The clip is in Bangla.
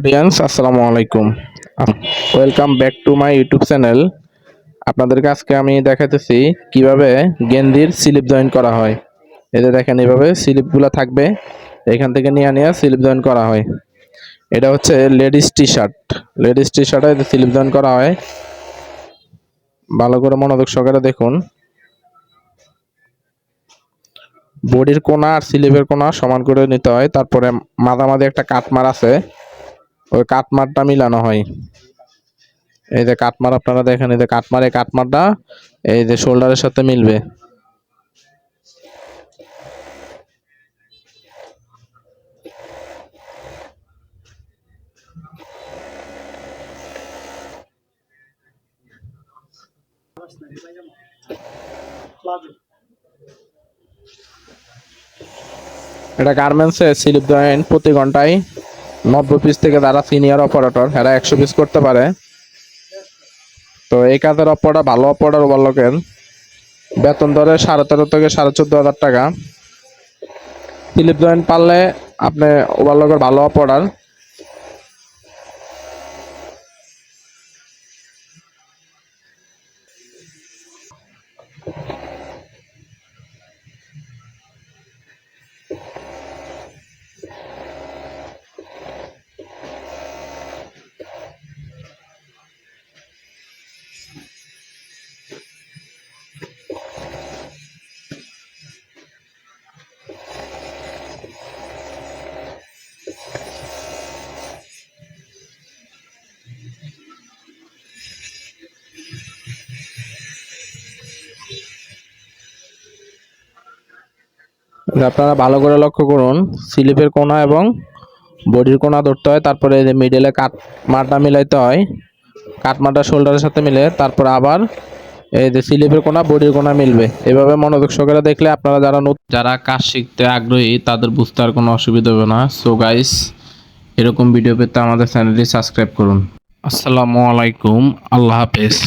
অডিয়েন্স আসসালামু আলাইকুম। Welcome back to my YouTube channel আপনাদেরকে আজকে আমি দেখাতেছি কীভাবে গেন্দির স্লিপ জয়েন করা হয়। এতে দেখেন এইভাবে স্লিপগুলো থাকবে, এখান থেকে নিয়ে নিয়ে স্লিপ জয়েন করা হয়। এটা হচ্ছে ladies T shirt ladies T শার্টে slip join করা হয়, ভালো করে মনোযোগ সহকারে দেখুন। বডির কোনা আর স্লিপের কোনা সমান করে নিতে হয়। তারপরে মাঝামাঝি একটা কাটমার আছে। ওই কাটমারটা মিলানো হয়। এই যে কাটমার আপনারা দেখেন, এই যে কাটমার কাটমারটা এই যে শোল্ডারের সাথে মিলবে। এটা গার্মেন্টসে স্লিপ জয়েন্ট প্রতি ঘন্টায় নব্বই পিস থেকে যারা সিনিয়র অপারেটর এরা একশো পিস করতে পারে। তো এই কাজের অপারেটর ভালো অপারেটর ওভারলোকের বেতন ধরে সাড়ে তেরো থেকে সাড়ে চোদ্দ হাজার টাকা। ফিলিপ জয়েন পারলে আপনি ওভারলকের ভালো অপারেটর আপনারা ভালো করে লক্ষ্য করুন, স্লিপের কোনা এবং বডির কোনা ধরতে হয়, তারপরে মিডলে কাট মারটা মিলাইতে হয়। কাট মারটা শোল্ডারের সাথে মিলে, তারপর আবার এই যে স্লিপের কোনা বডির কোনা মিলবে। এভাবে মনোযোগ সহকারে দেখলে আপনারা যারা যারা কাজ শিখতে আগ্রহী, তাদের বুঝতে আর কোনো অসুবিধা হবে না। সো গাইস এরকম ভিডিও পেতে আমাদের চ্যানেলটি সাবস্ক্রাইব করুন। আসসালামু আলাইকুম, আল্লাহ হাফেজ।